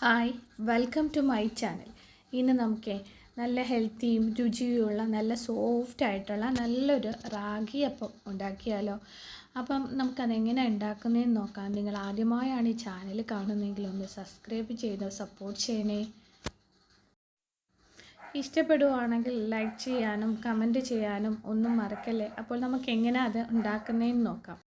Hi welcome to my channel ഇന്ന് നമുക്ക് നല്ല ഹെൽത്തിയും രുചിയുമുള്ള നല്ല സോഫ്റ്റ് ആയിട്ടുള്ള നല്ലൊരു റാഗി അപ്പം ഉണ്ടാക്കിയാലോ? അപ്പം നമുക്കതെങ്ങനെ ഉണ്ടാക്കുന്നതെന്ന് നോക്കാം. നിങ്ങൾ ആദ്യമായാണ് ഈ ചാനൽ കാണുന്നതെങ്കിൽ ഒന്ന് സബ്സ്ക്രൈബ് ചെയ്ത് സപ്പോർട്ട് ചെയ്യണേ. ഇഷ്ടപ്പെടുവാണെങ്കിൽ ലൈക്ക് ചെയ്യാനും കമന്റ് ചെയ്യാനും ഒന്നും മറക്കല്ലേ? അപ്പോൾ നമുക്ക് എങ്ങനെ അത് ഉണ്ടാക്കുന്നതെന്ന് നോക്കാം.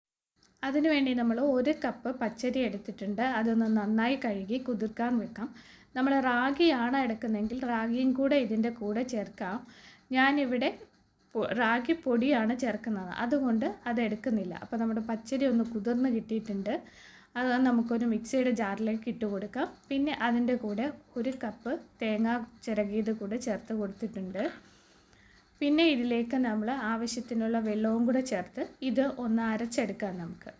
അതിനുവേണ്ടി നമ്മൾ ഒരു കപ്പ് പച്ചരി എടുത്തിട്ടുണ്ട്. അതൊന്ന് നന്നായി കഴുകി കുതിർക്കാൻ വെക്കാം. നമ്മൾ റാഗിയാണ് എടുക്കുന്നതെങ്കിൽ റാഗിയും കൂടെ ഇതിന്റെ കൂടെ ചേർക്കാം. ഞാനിവിടെ റാഗി പൊടിയാണ് ചേർക്കുന്നത്. അതുകൊണ്ട് അത് എടുക്കുന്നില്ല. അപ്പോൾ നമ്മുടെ പച്ചരി ഒന്ന് കുതിർന്ന് കിട്ടിയിട്ടുണ്ട്. അത് നമുക്കൊരു മിക്സിയുടെ ജാറിലേക്ക് ഇട്ട് കൊടുക്കാം. പിന്നെ അതിന്റെ കൂടെ ഒരു കപ്പ് തേങ്ങ ചിരകിയത് കൂടെ ചേർത്ത് കൊടുത്തിട്ടുണ്ട്. പിന്നെ ഇതിലേക്ക് നമ്മൾ ആവശ്യത്തിനുള്ള വെള്ളവും കൂടെ ചേർത്ത് ഇത് ഒന്ന് അരച്ചെടുക്കാം നമുക്ക്.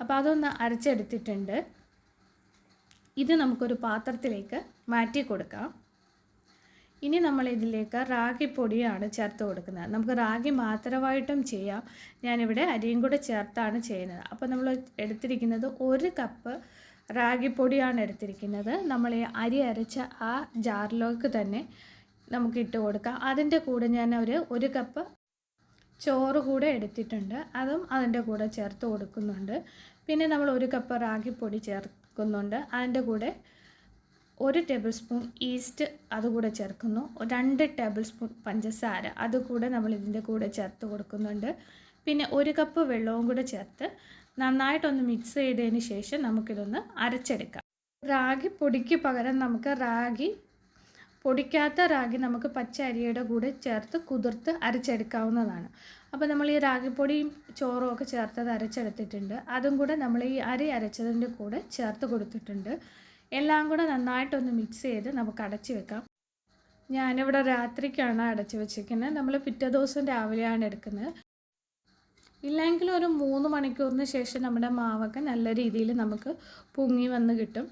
അപ്പോൾ അതൊന്ന് അരച്ചെടുത്തിട്ടുണ്ട്. ഇത് നമുക്കൊരു പാത്രത്തിലേക്ക് മാറ്റി കൊടുക്കാം. ഇനി നമ്മൾ ഇതിലേക്ക് റാഗി പൊടിയാണ് ചേർത്ത് കൊടുക്കുന്നത്. നമുക്ക് റാഗി മാത്രമായിട്ടും ചെയ്യാം. ഞാനിവിടെ അരിയും കൂടെ ചേർത്താണ് ചെയ്യുന്നത്. അപ്പോൾ നമ്മൾ എടുത്തിരിക്കുന്നത് ഒരു കപ്പ് റാഗിപ്പൊടിയാണ് എടുത്തിരിക്കുന്നത്. നമ്മൾ ഈ അരി അരച്ച ആ ജാറിലേക്ക് തന്നെ നമുക്ക് ഇട്ട് കൊടുക്കാം അതിന്റെ കൂടെ ഞാൻ ഒരു ഒരു കപ്പ് ചോറ് കൂടെ എടുത്തിട്ടുണ്ട്. അതും അതിന്റെ കൂടെ ചേർത്ത് കൊടുക്കുന്നുണ്ട്. പിന്നെ നമ്മൾ ഒരു കപ്പ് റാഗിപ്പൊടി ചേർക്കുന്നുണ്ട്. അതിന്റെ കൂടെ ഒരു ടേബിൾ സ്പൂൺ ഈസ്റ്റ് അതുകൂടെ ചേർക്കുന്നു. രണ്ട് ടേബിൾ സ്പൂൺ പഞ്ചസാര അതുകൂടെ നമ്മൾ ഇതിന്റെ കൂടെ ചേർത്ത് കൊടുക്കുന്നുണ്ട്. പിന്നെ ഒരു കപ്പ് വെള്ളവും കൂടെ ചേർത്ത് നന്നായിട്ടൊന്ന് മിക്സ് ചെയ്തതിന് ശേഷം നമുക്കിതൊന്ന് അരച്ചെടുക്കാം. റാഗി പൊടിക്ക് പകരം നമുക്ക് റാഗി പൊടിക്കാത്ത റാഗി നമുക്ക് പച്ച അരിയുടെ കൂടെ ചേർത്ത് കുതിർത്ത് അരച്ചെടുക്കാവുന്നതാണ്. അപ്പോൾ നമ്മൾ ഈ റാഗിപ്പൊടിയും ചോറും ഒക്കെ ചേർത്തത് അരച്ചെടുത്തിട്ടുണ്ട്. അതും കൂടെ നമ്മൾ ഈ അരി അരച്ചതിന്റെ കൂടെ ചേർത്ത് കൊടുത്തിട്ടുണ്ട്. എല്ലാം കൂടെ നന്നായിട്ടൊന്ന് മിക്സ് ചെയ്ത് നമുക്ക് അടച്ചു വെക്കാം. ഞാനിവിടെ രാത്രിക്കാണ് അടച്ചു വെച്ചിരിക്കുന്നത്. നമ്മൾ പിറ്റേ ദിവസം രാവിലെയാണ് എടുക്കുന്നത്. ഇല്ലെങ്കിൽ ഒരു മൂന്ന് മണിക്കൂറിന് ശേഷം നമ്മുടെ മാവൊക്കെ നല്ല രീതിയിൽ നമുക്ക് പൊങ്ങി വന്ന് കിട്ടും.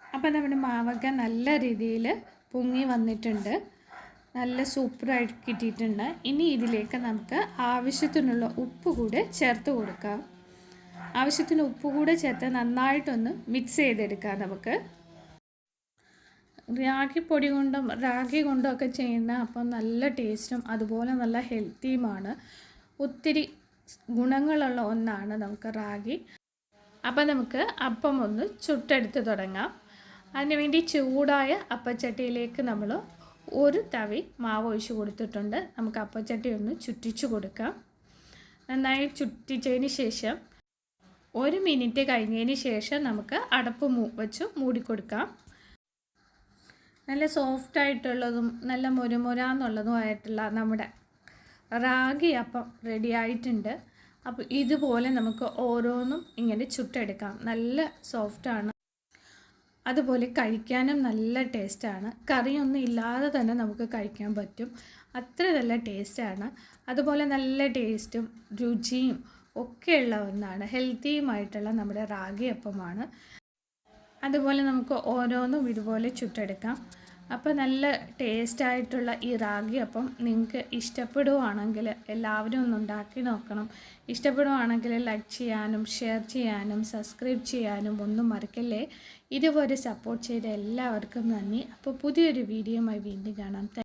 അപ്പോൾ നമ്മുടെ മാവൊക്കെ നല്ല രീതിയിൽ പൊങ്ങി വന്നിട്ടുണ്ട്. നല്ല സൂപ്പറായിട്ട് കിട്ടിയിട്ടുണ്ട്. ഇനി ഇതിലേക്ക് നമുക്ക് ആവശ്യത്തിനുള്ള ഉപ്പ് കൂടെ ചേർത്ത് കൊടുക്കാം. ആവശ്യത്തിന് ഉപ്പ് കൂടെ ചേർത്ത് നന്നായിട്ടൊന്ന് മിക്സ് ചെയ്തെടുക്കാം നമുക്ക്. റാഗിപ്പൊടി കൊണ്ടും റാഗി കൊണ്ടും ഒക്കെ ചെയ്യുന്ന അപ്പം നല്ല ടേസ്റ്റും അതുപോലെ നല്ല ഹെൽത്തിയുമാണ് ഒത്തിരി ഗുണങ്ങളുള്ള ഒന്നാണ് നമുക്ക് റാഗി. അപ്പം നമുക്ക് അപ്പം ഒന്ന് ചുട്ടെടുത്ത് തുടങ്ങാം. അതിനുവേണ്ടി ചൂടായ അപ്പച്ചട്ടിയിലേക്ക് നമ്മൾ ഒരു തവി മാവ് ഒഴിച്ച് കൊടുത്തിട്ടുണ്ട്. നമുക്ക് അപ്പച്ചട്ടി ഒന്ന് ചുറ്റിച്ചു കൊടുക്കാം. നന്നായി ചുറ്റിച്ചതിന് ശേഷം ഒരു മിനിറ്റ് കഴിഞ്ഞതിന് ശേഷം നമുക്ക് അടപ്പ് മൂ വെച്ച് മൂടിക്കൊടുക്കാം. നല്ല സോഫ്റ്റ് ആയിട്ടുള്ളതും നല്ല മുരമുരാന്നുള്ളതുമായിട്ടുള്ള നമ്മുടെ റാഗി അപ്പം റെഡി ആയിട്ടുണ്ട്. അപ്പോൾ ഇതുപോലെ നമുക്ക് ഓരോന്നും ഇങ്ങനെ ചുട്ടെടുക്കാം. നല്ല സോഫ്റ്റാണ്. അതുപോലെ കഴിക്കാനും നല്ല ടേസ്റ്റാണ്. കറിയൊന്നും ഇല്ലാതെ തന്നെ നമുക്ക് കഴിക്കാൻ പറ്റും. അത്ര നല്ല ടേസ്റ്റാണ്. അതുപോലെ നല്ല ടേസ്റ്റും രുചിയും ഒക്കെയുള്ള ഒന്നാണ്. ഹെൽത്തിയുമായിട്ടുള്ള നമ്മുടെ റാഗി അപ്പമാണ്. അതുപോലെ നമുക്ക് ഓരോന്നും ഇതുപോലെ ചുട്ടെടുക്കാം. അപ്പോൾ നല്ല ടേസ്റ്റായിട്ടുള്ള ഈ റാഗി അപ്പം നിങ്ങൾക്ക് ഇഷ്ടപ്പെടുവാണെങ്കിൽ എല്ലാവരും ഒന്ന് ഉണ്ടാക്കി നോക്കണം. ഇഷ്ടപ്പെടുവാണെങ്കിൽ ലൈക്ക് ചെയ്യാനും ഷെയർ ചെയ്യാനും സബ്സ്ക്രൈബ് ചെയ്യാനും ഒന്നും മറക്കല്ലേ. ഇതുപോലെ സപ്പോർട്ട് ചെയ്ത എല്ലാവർക്കും നന്ദി. അപ്പോൾ പുതിയൊരു വീഡിയോ ആയി വീണ്ടും കാണാം.